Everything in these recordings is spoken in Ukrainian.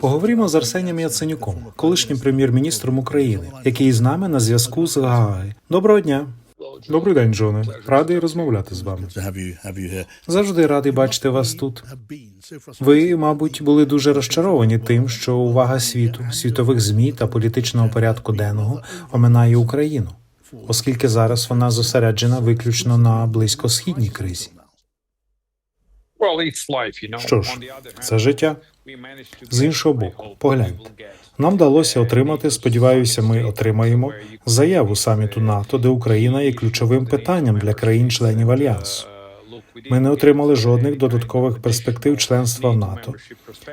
Поговоримо з Арсенієм Яценюком, колишнім прем'єр-міністром України, який з нами на зв'язку з Гааги. Доброго дня. Добрий день, Джоне. Радий розмовляти з вами. Завжди радий бачити вас тут. Ви, мабуть, були дуже розчаровані тим, що увага світу, світових змі та політичного порядку денного оминає Україну, оскільки зараз вона зосереджена виключно на близькосхідній кризі. Що ж, це життя. З іншого боку, погляньте. Нам вдалося отримати, сподіваюся, ми отримаємо заяву саміту НАТО, де Україна є ключовим питанням для країн-членів альянсу. Ми не отримали жодних додаткових перспектив членства в НАТО,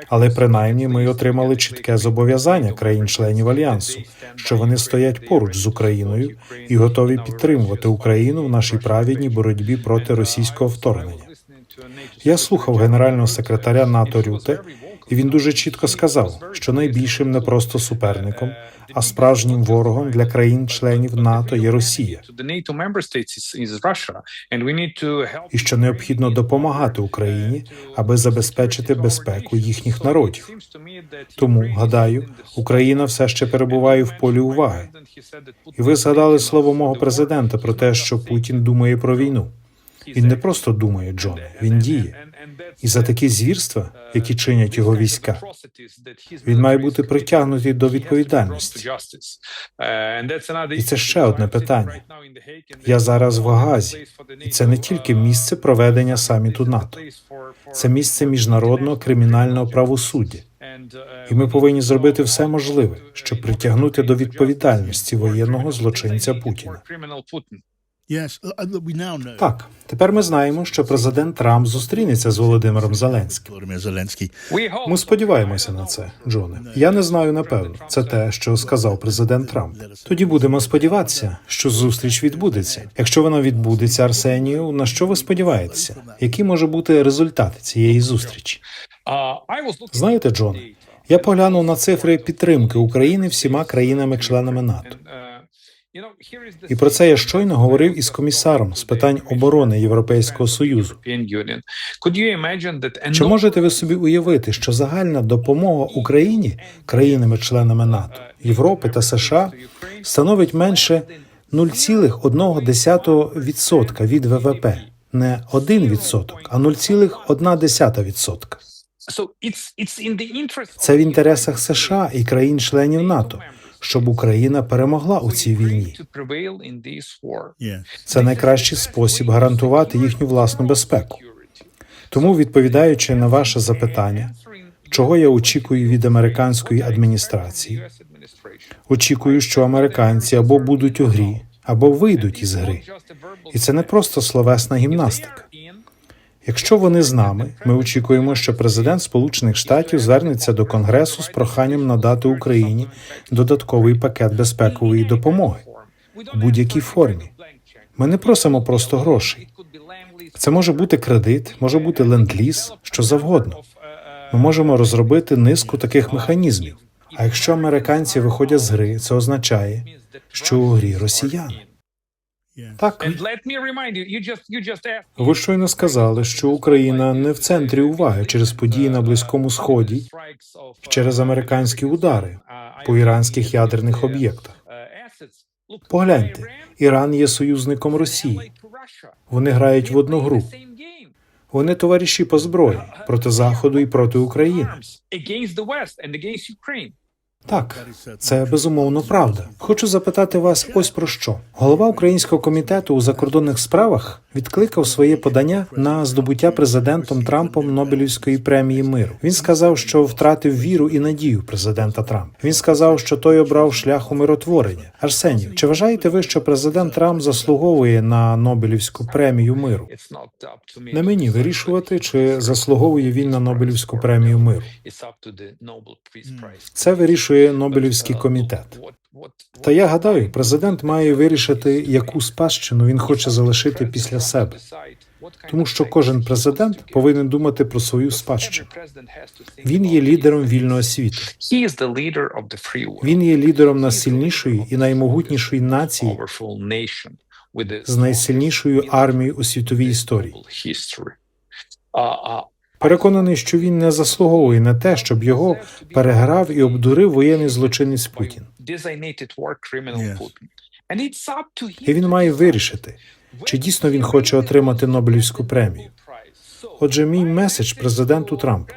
але принаймні ми отримали чітке зобов'язання країн-членів альянсу, що вони стоять поруч з Україною і готові підтримувати Україну в нашій праведній боротьбі проти російського вторгнення. Я слухав генерального секретаря НАТО Рюте, і він дуже чітко сказав, що найбільшим не просто суперником, а справжнім ворогом для країн-членів НАТО є Росія, і що необхідно допомагати Україні, аби забезпечити безпеку їхніх народів. Тому гадаю, Україна все ще перебуває в полі уваги. І ви згадали слово мого президента про те, що Путін думає про війну. Він не просто думає, Джоне, він діє. І за такі звірства, які чинять його війська, він має бути притягнутий до відповідальності. І це ще одне питання. Я зараз в Гаазі, і це не тільки місце проведення саміту НАТО, це місце міжнародного кримінального правосуддя. І ми повинні зробити все можливе, щоб притягнути до відповідальності воєнного злочинця Путіна. Так, тепер ми знаємо, що президент Трамп зустрінеться з Володимиром Зеленським. Ми сподіваємося на це, Джоне. Я не знаю напевно. Це те, що сказав президент Трамп. Тоді будемо сподіватися, що зустріч відбудеться. Якщо вона відбудеться, Арсенію, на що ви сподіваєтеся? Який може бути результат цієї зустрічі? Знаєте, Джоне, я поглянув на цифри підтримки України всіма країнами-членами НАТО. І про це я щойно говорив із комісаром з питань оборони Європейського союзу. Чи можете ви собі уявити, що загальна допомога Україні країнами-членами НАТО, Європи та США становить менше 0,1% від ВВП, не 1%, а 0,1%. Це в інтересах США і країн-членів НАТО, щоб Україна перемогла у цій війні. Це найкращий спосіб гарантувати їхню власну безпеку. Тому, відповідаючи на ваше запитання, чого я очікую від американської адміністрації, очікую, що американці або будуть у грі, або вийдуть із гри. І це не просто словесна гімнастика. Якщо вони з нами, ми очікуємо, що президент Сполучених Штатів звернеться до Конгресу з проханням надати Україні додатковий пакет безпекової допомоги у будь-якій формі. Ми не просимо просто грошей. Це може бути кредит, може бути ленд-ліз, що завгодно. Ми можемо розробити низку таких механізмів. А якщо американці виходять з гри, це означає, що у грі росіяни. Так, ви щойно сказали, що Україна не в центрі уваги через події на Близькому Сході, через американські удари по іранських ядерних об'єктах. Погляньте, Іран є союзником Росії. Вони грають в одну гру. Вони товариші по зброї проти Заходу і проти України. Так, це безумовно правда. Хочу запитати вас ось про що. Голова українського комітету у закордонних справах відкликав своє подання на здобуття президентом Трампом Нобелівської премії миру. Він сказав, що втратив віру і надію президента Трампа. Він сказав, що той обрав шлях умиротворення. Арсенів, чи вважаєте ви, що президент Трамп заслуговує на Нобелівську премію миру? Не мені вирішувати, чи заслуговує він на Нобелівську премію миру. Це вирішує Нобелівський комітет. Та я гадаю, президент має вирішити, яку спадщину він хоче залишити після себе, тому що кожен президент повинен думати про свою спадщину. Він є лідером вільного світу. Він є лідером найсильнішої і наймогутнішої нації з найсильнішою армією у світовій історії. Переконаний, що він не заслуговує на те, щоб його переграв і обдурив воєнний злочинець Путін. І він має вирішити, чи дійсно він хоче отримати Нобелівську премію. Отже, мій меседж президенту Трампу.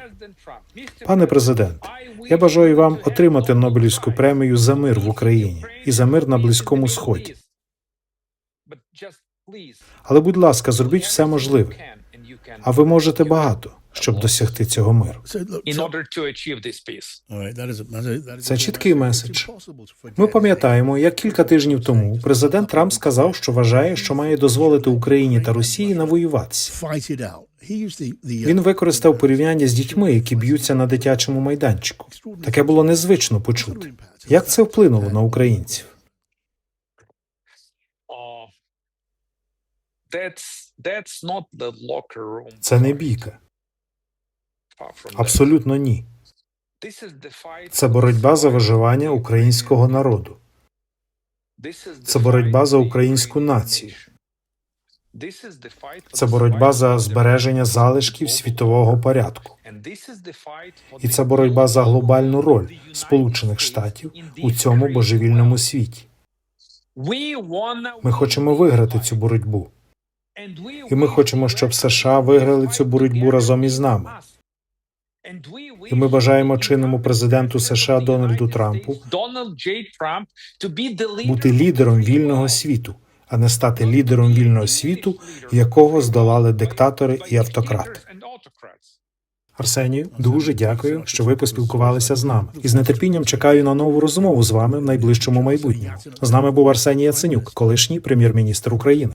Пане президент, я бажаю вам отримати Нобелівську премію за мир в Україні і за мир на Близькому Сході. Але, будь ласка, зробіть все можливе. А ви можете багато, щоб досягти цього миру. Це чіткий меседж. Ми пам'ятаємо, як кілька тижнів тому президент Трамп сказав, що вважає, що має дозволити Україні та Росії навоюватися. Він використав порівняння з дітьми, які б'ються на дитячому майданчику. Таке було незвично почути. Як це вплинуло на українців? Це не бійка. Абсолютно ні. Це боротьба за виживання українського народу. Це боротьба за українську націю. Це боротьба за збереження залишків світового порядку. І це боротьба за глобальну роль Сполучених Штатів у цьому божевільному світі. Ми хочемо виграти цю боротьбу. І ми хочемо, щоб США виграли цю боротьбу разом із нами. І ми бажаємо чинному президенту США Дональду Трампу бути лідером вільного світу, а не стати лідером вільного світу, якого здолали диктатори і автократи. Арсенію, дуже дякую, що ви поспілкувалися з нами. І з нетерпінням чекаю на нову розмову з вами в найближчому майбутньому. З нами був Арсеній Яценюк, колишній прем'єр-міністр України.